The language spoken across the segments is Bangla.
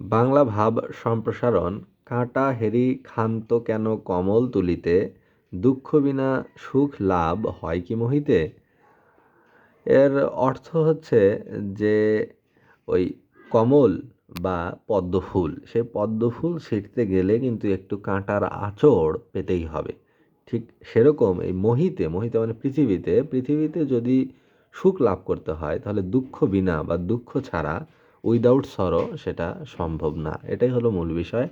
বাংলা ভাব সম্প্রসারণ, কাঁটা হেরি ক্ষান্ত কেন কমল তুলিতে, দুঃখ বিনা সুখ লাভ হয় কি মোহিতে? এর অর্থ হচ্ছে যে ওই কমল বা পদ্মফুল সেই পদ্মফুল ছিঁড়তে গেলে কিন্তু একটু কাঁটার আঁচড় পেতেই হবে। ঠিক সেরকম এই মোহিতে মোহিতে মানে পৃথিবীতে পৃথিবীতে যদি সুখ লাভ করতে হয়, তাহলে দুঃখ বিনা বা দুঃখ ছাড়া উইদাউট সরো সেটা সম্ভব না। এটাই হলো মূল বিষয়।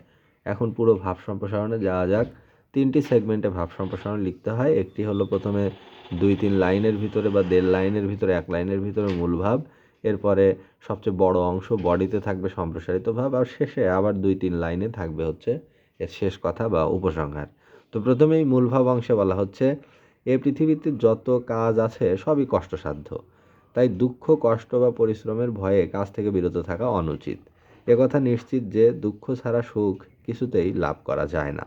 এখন পুরো ভাব সম্প্রসারণে যাওয়া যাক। তিনটি সেগমেন্টে ভাব সম্প্রসারণ লিখতে হয়। একটি হলো প্রথমে দুই তিন লাইনের ভিতরে বা দেড় লাইনের ভিতরে, এক লাইনের ভিতরে মূল ভাব। এরপরে সবচেয়ে বড় অংশ বডিতে থাকবে সম্প্রসারিত ভাব আর শেষে আবার দুই তিন লাইনে থাকবে হচ্ছে এর শেষ কথা বা উপসংহার। তো প্রথমেই মূল ভাব অংশে বলা হচ্ছে, এ পৃথিবীতে যত কাজ আছে সবই কষ্টসাধ্য। তাই দুঃখ, কষ্ট বা পরিশ্রমের ভয়ে কাজ থেকে বিরত থাকা অনুচিত। একথা নিশ্চিত যে দুঃখ ছাড়া সুখ কিছুতেই লাভ করা যায় না।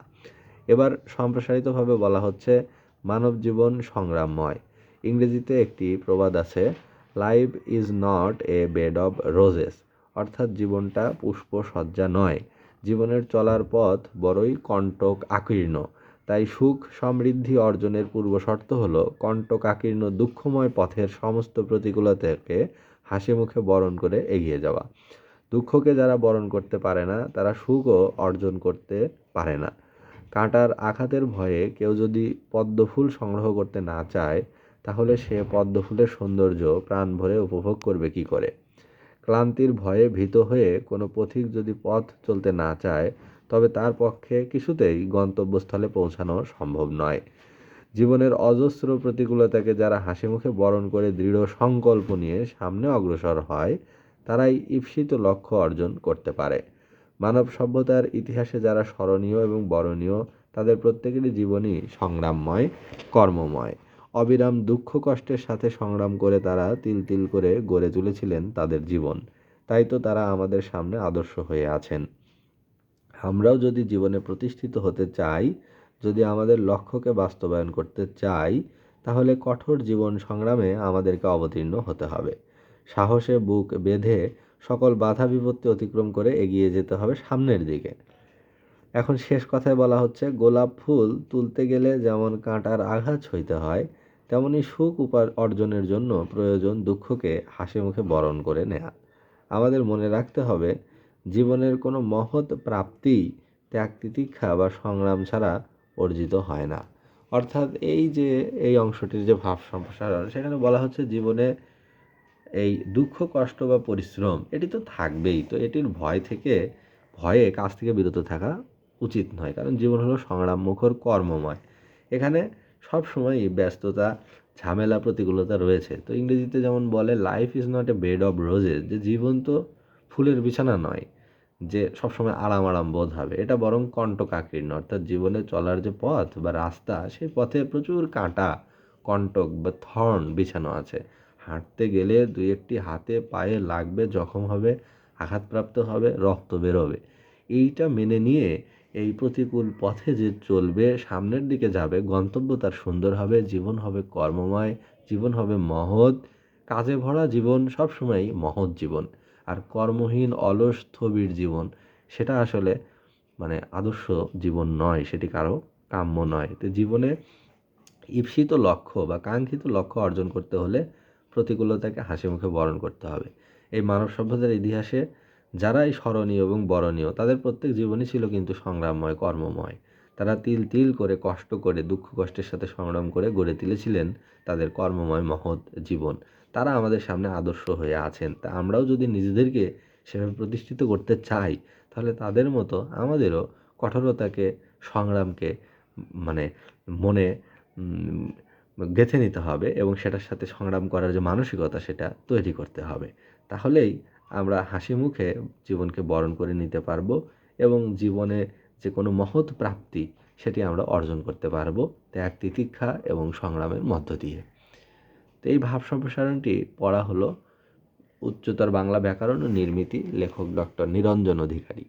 এবার সম্প্রসারিতভাবে বলা হচ্ছে, মানব জীবন সংগ্রামময়। ইংরেজিতে একটি প্রবাদ আছে life is not a bed of roses অর্থাৎ জীবনটা পুষ্প সজ্জা নয়। জীবনের চলার পথ বড়ই কণ্টক আকীর্ণ। তাই সুখ সমৃদ্ধি অর্জনের পূর্বশর্ত হল কণ্টকাকীর্ণ দুঃখময় পথের সমস্ত প্রতিকূলতাকে হাসি মুখে বরণ করে এগিয়ে যাওয়া। দুঃখকে যারা বরণ করতে পারে না, তারা সুখও অর্জন করতে পারে না। কাঁটার আঘাতের ভয়ে কেউ যদি পদ্মফুল সংগ্রহ করতে না চায়, তাহলে সে পদ্মফুলের সৌন্দর্য প্রাণ ভরে উপভোগ করবে কি করে? ক্লান্তির ভয়ে ভীত হয়ে কোনো পথিক যদি পথ চলতে না চায় তবে তার পক্ষে কিছুতেই গন্তব্যস্থলে পৌঁছানো সম্ভব নয়। জীবনের অজস্র প্রতিকূলতাকে যারা হাসি মুখে বরণ করে দৃঢ় সংকল্প নিয়ে সামনে অগ্রসর হয়, তারাই ঈপ্সিত লক্ষ্য অর্জন করতে পারে। মানব সভ্যতার ইতিহাসে যারা স্মরণীয় এবং বরণীয়, তাদের প্রত্যেকেরই জীবনই সংগ্রামময়, কর্মময়। অবিরাম দুঃখ কষ্টের সাথে সংগ্রাম করে তারা তিল তিল করে গড়ে তুলেছিলেন তাদের জীবন। তাই তো তারা আমাদের সামনে আদর্শ হয়ে আছেন। আমরাও যদি জীবনে প্রতিষ্ঠিত হতে চাই, যদি আমাদের লক্ষ্যকে বাস্তবায়ন করতে চাই, তাহলে কঠোর জীবন সংগ্রামে আমাদেরকে অবতীর্ণ হতে হবে। সাহসে বুক বেঁধে সকল বাধা বিপত্তি অতিক্রম করে এগিয়ে যেতে হবে সামনের দিকে। এখন শেষ কথায় বলা হচ্ছে, গোলাপ ফুল তুলতে গেলে যেমন কাঁটার আঘাত সইতে হয়, তেমনি সুখ উপার অর্জনের জন্য প্রয়োজন দুঃখকে হাসি মুখে বরণ করে নেয়া। আমাদের মনে রাখতে হবে জীবনের কোনো মহৎ প্রাপ্তি, ত্যাগ, তিতিক্ষা বা সংগ্রাম ছাড়া অর্জিত হয় না। অর্থাৎ এই যে, এই অংশটির যে ভাব সম্প্রসারণ, সেখানে বলা হচ্ছে জীবনে এই দুঃখ, কষ্ট বা পরিশ্রম, এটি তো থাকবেই। তো এটির ভয় থেকে, ভয়ে কাজ থেকে বিরত থাকা উচিত নয়, কারণ জীবন হলো সংগ্রাম মুখর কর্মময়। এখানে সব সময় ব্যস্ততা, ঝামেলা, প্রতিকূলতা রয়েছে। তো ইংরেজিতে যেমন বলে life is not a bed of roses যে জীবন তো ফুলের বিছানা নয়, যে সবসময় আরাম আরাম বোধ হবে। এটা বরং কণ্টকাকীর্ণ অর্থাৎ জীবনে চলার যে পথ বা রাস্তা, সেই পথে প্রচুর কাঁটা, কণ্টক বা থর্ন বিছানো আছে। হাঁটতে গেলে দুই একটি হাতে পায়ে লাগবে, জখম হবে, আঘাতপ্রাপ্ত হবে, রক্ত বেরোবে। এইটা মেনে নিয়ে এই প্রতিকূল পথে যে চলবে, সামনের দিকে যাবে, গন্তব্য তার সুন্দর হবে, জীবন হবে কর্মময়, জীবন হবে মহৎ, কাজে ভরা জীবন সবসময়ই মহৎ জীবন। আর কর্মহীন, অলস, স্থবির জীবন, সেটা আসলে মানে আদর্শ জীবন নয়, সেটি কারও কাম্য নয়। তো জীবনে ঈপ্সিত লক্ষ্য বা কাঙ্ক্ষিত লক্ষ্য অর্জন করতে হলে প্রতিকূলতাকে হাসি মুখে বরণ করতে হবে। এই মানব সভ্যতার ইতিহাসে যারাই স্মরণীয় এবং বরণীয়, তাদের প্রত্যেক জীবনই ছিল কিন্তু সংগ্রামময়, কর্মময়। তারা তিল তিল করে, কষ্ট করে, দুঃখ কষ্টের সাথে সংগ্রাম করে গড়ে তুলেছিলেন তাদের কর্মময়, মহৎ জীবন। তারা আমাদের সামনে আদর্শ হয়ে আছেন। তা আমরাও যদি নিজেদেরকে সেভাবে প্রতিষ্ঠিত করতে চাই, তাহলে তাদের মতো আমাদেরও কঠোরতাকে, সংগ্রামকে মানে মনে গেঁথে নিতে হবে এবং সেটার সাথে সংগ্রাম করার যে মানসিকতা সেটা তৈরি করতে হবে। তাহলেই আমরা হাসি মুখে জীবনকে বরণ করে নিতে পারব এবং জীবনে যে কোনো মহৎ প্রাপ্তি সেটি আমরা অর্জন করতে পারব ত্যাগ, তিতিক্ষা এবং সংগ্রামের মধ্য দিয়ে। তো এই ভাব সম্প্রসারণটি পড়া হলো উচ্চতর বাংলা ব্যাকরণ ও নির্মিতি লেখক ডক্টর নিরঞ্জন অধিকারী।